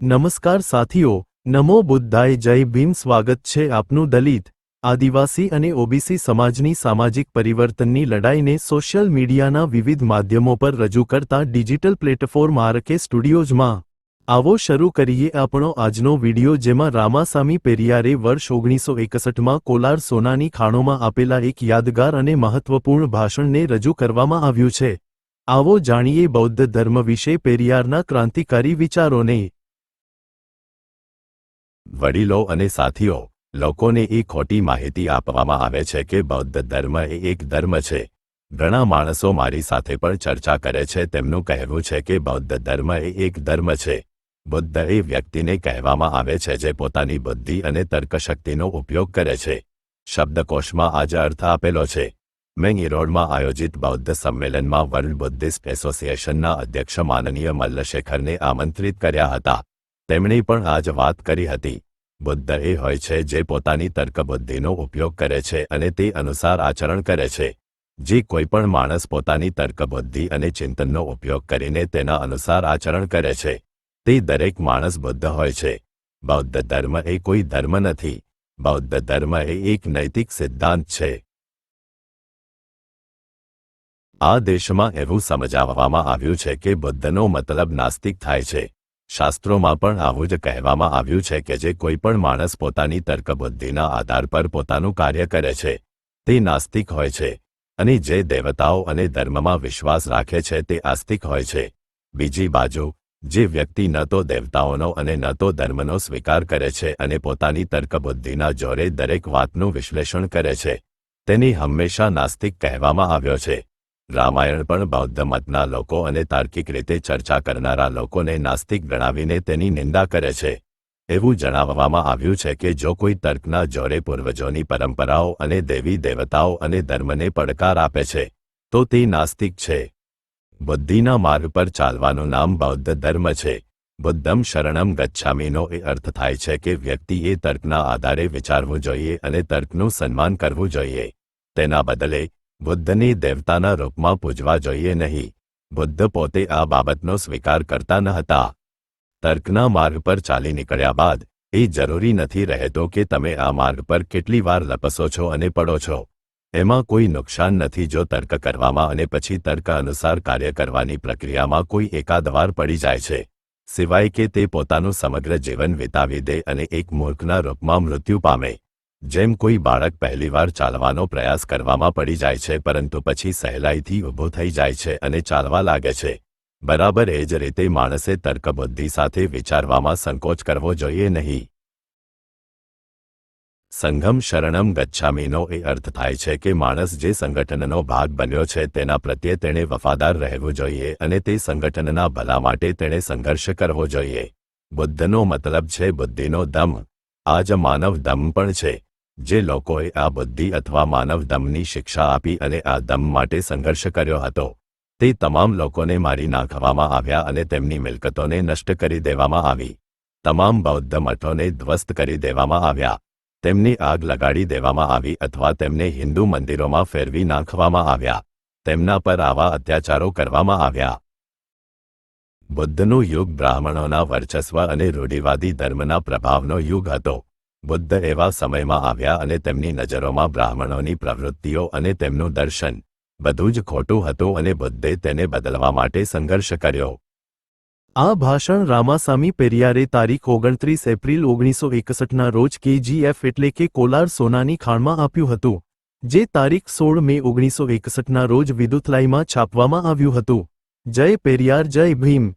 નમસ્કાર સાથીઓ, નમો બુદ્ધાય, જય ભીમ. સ્વાગત છે આપનું દલિત, આદિવાસી અને ઓબીસી સમાજની સામાજિક પરિવર્તનની લડાઈને સોશિયલ મીડિયાના વિવિધ માધ્યમો પર રજૂ કરતા ડિજિટલ પ્લેટફોર્મ આરકે સ્ટુડિયોઝમાં. આવો શરૂ કરીએ આપણો આજનો વિડિયો જેમાં રામાસામી પેરિયારે વર્ષ ઓગણીસો એકસઠમાં કોલાર સોનાની ખાણોમાં આપેલા એક યાદગાર અને મહત્વપૂર્ણ ભાષણને રજૂ કરવામાં આવ્યું છે. આવો જાણીએ બૌદ્ધ ધર્મ વિશે પેરિયારના ક્રાંતિકારી વિચારોને. વડીલો અને સાથીઓ, લોકોને એ ખોટી માહિતી આપવામાં આવે છે કે બૌદ્ધ ધર્મ એ એક ધર્મ છે. ઘણા માણસો મારી સાથે પણ ચર્ચા કરે છે, તેમનું કહેવું છે કે બૌદ્ધ ધર્મ એ એક ધર્મ છે. બુદ્ધ એ વ્યક્તિને કહેવામાં આવે છે જે પોતાની બુદ્ધિ અને તર્કશક્તિનો ઉપયોગ કરે છે. શબ્દકોશમાં આજે અર્થ આપેલો છે. મેંગીરોડમાં આયોજિત બૌદ્ધ સંમેલનમાં વર્લ્ડ બુદ્ધિસ્ટ એસોસિએશનના અધ્યક્ષ માનનીય મલ્લશેખરને આમંત્રિત કર્યા હતા. તેમણે પણ આ જ વાત કરી હતી. બુદ્ધ એ હોય છે જે પોતાની તર્કબુદ્ધિનો ઉપયોગ કરે છે અને તે અનુસાર આચરણ કરે છે. જે કોઈ પણ માણસ પોતાની તર્કબુદ્ધિ અને ચિંતનનો ઉપયોગ કરીને તેના અનુસાર આચરણ કરે છે. તે દરેક માણસ બુદ્ધ હોય છે. બૌદ્ધ ધર્મ એ કોઈ ધર્મ નથી. બૌદ્ધ ધર્મ એ એક નૈતિક સિદ્ધાંત છે. આ દેશમાં એવું સમજાવવામાં આવ્યું છે કે બુદ્ધનો મતલબ નાસ્તિક થાય છે. શાસ્ત્રોમાં પણ આવું જ કહેવામાં આવ્યું છે કે જે કોઈ પણ માણસ પોતાની તર્કબુદ્ધિના આધાર પર પોતાનું કાર્ય કરે છે, તે નાસ્તિક હોય છે, અને જે દેવતાઓ અને ધર્મમાં વિશ્વાસ રાખે છે તે આસ્તિક હોય છે. બીજી બાજુ, જે વ્યક્તિ ન તો દેવતાઓનો અને ન તો ધર્મનો સ્વીકાર કરે છે અને પોતાની તર્કબુદ્ધિના જોરે દરેક વાતનું વિશ્લેષણ કરે છે, તેની હંમેશા નાસ્તિક કહેવામાં આવ્યો છે. રામાયણ પણ બૌદ્ધ મતના લોકો અને તાર્કિક રીતે ચર્ચા કરનારા લોકોને નાસ્તિક ગણાવીને તેની નિંદા કરે છે. એવું જણાવવામાં આવ્યું છે કે જો કોઈ તર્કના જોરે પૂર્વજોની પરંપરાઓ અને દેવી દેવતાઓ અને ધર્મને પડકાર આપે છે, તો તે નાસ્તિક છે. બુદ્ધિના માર્ગ પર ચાલવાનું નામ બૌદ્ધ ધર્મ છે. બુદ્ધમ શરણમ ગચ્છામીનો એ અર્થ થાય છે કે વ્યક્તિએ તર્કના આધારે વિચારવું જોઈએ અને તર્કનું સન્માન કરવું જોઈએ. તેના બદલે બુદ્ધને દેવતાના રૂપમાં પૂજવા જોઈએ નહીં. બુદ્ધ પોતે આ બાબતનો સ્વીકાર કરતા ન હતા. તર્કના માર્ગ પર ચાલી નીકળ્યા બાદ, એ જરૂરી નથી રહેતો કે તમે આ માર્ગ પર કેટલી વાર લપસો છો અને પડો છો. એમાં કોઈ નુકસાન નથી જો તર્ક કરવામાં અને પછી તર્ક અનુસાર કાર્ય કરવાની પ્રક્રિયામાં કોઈ એકાદ વાર પડી જાય છે. સિવાય કે તે પોતાનું સમગ્ર જીવન વિતાવી દે અને એક મૂર્ખના રૂપમાં મૃત્યુ પામે. જેમ કોઈ બાળક પહેલીવાર ચાલવાનો પ્રયાસ કરવામાં પડી જાય છે, પરંતુ પછી સહેલાઈથી ઊભો થઈ જાય છે અને ચાલવા લાગે છે. બરાબર એ જ રીતે માણસે તર્કબુદ્ધિ સાથે વિચારવામાં સંકોચ કરવો જોઈએ નહીં. સંઘમ શરણમ ગચ્છામીનો એ અર્થ થાય છે કે માણસ જે સંગઠનનો ભાગ બન્યો છે તેના પ્રત્યે તેણે વફાદાર રહેવું જોઈએ અને તે સંગઠનના ભલા માટે તેણે સંઘર્ષ કરવો જોઈએ. બુદ્ધનો મતલબ છે બુદ્ધિનો દમ. આ જ માનવ દમ પણ છે. જે લોકોએ આ બુદ્ધિ અથવા માનવ દમની શિક્ષા આપી અને આ દમ માટે સંઘર્ષ કર્યો હતો, તે તમામ લોકોને મારી નાખવામાં આવ્યા અને તેમની મિલકતોને નષ્ટ કરી દેવામાં આવી. તમામ બૌદ્ધ મઠોને ધ્વસ્ત કરી દેવામાં આવ્યા. તેમની આગ લગાડી દેવામાં આવી અથવા તેમને હિન્દુ મંદિરોમાં ફેરવી નાખવામાં આવ્યા. તેમના પર આવા અત્યાચારો કરવામાં આવ્યા. બુદ્ધનું યુગ બ્રાહ્મણોના વર્ચસ્વ અને રૂઢિવાદી ધર્મના પ્રભાવનો યુગ હતો. બુદ્ધ એવા સમયમાં આવ્યા અને તેમની નજરોમાં બ્રાહ્મણોની પ્રવૃત્તિઓ અને તેમનું દર્શન બધું જ ખોટું હતું અને બુદ્ધે તેને બદલવા માટે સંઘર્ષ કર્યો. આ ભાષણ રામાસામી પેરિયારે તારીખ ઓગણત્રીસ એપ્રિલ ઓગણીસો એકસઠના રોજ કેજીએફ એટલે કે કોલાર સોનાની ખાણમાં આપ્યું હતું, જે તારીખ સોળ મે ઓગણીસો એકસઠના રોજ વિદુતલાઈમાં છાપવામાં આવ્યું હતું. જય પેરિયાર, જય ભીમ.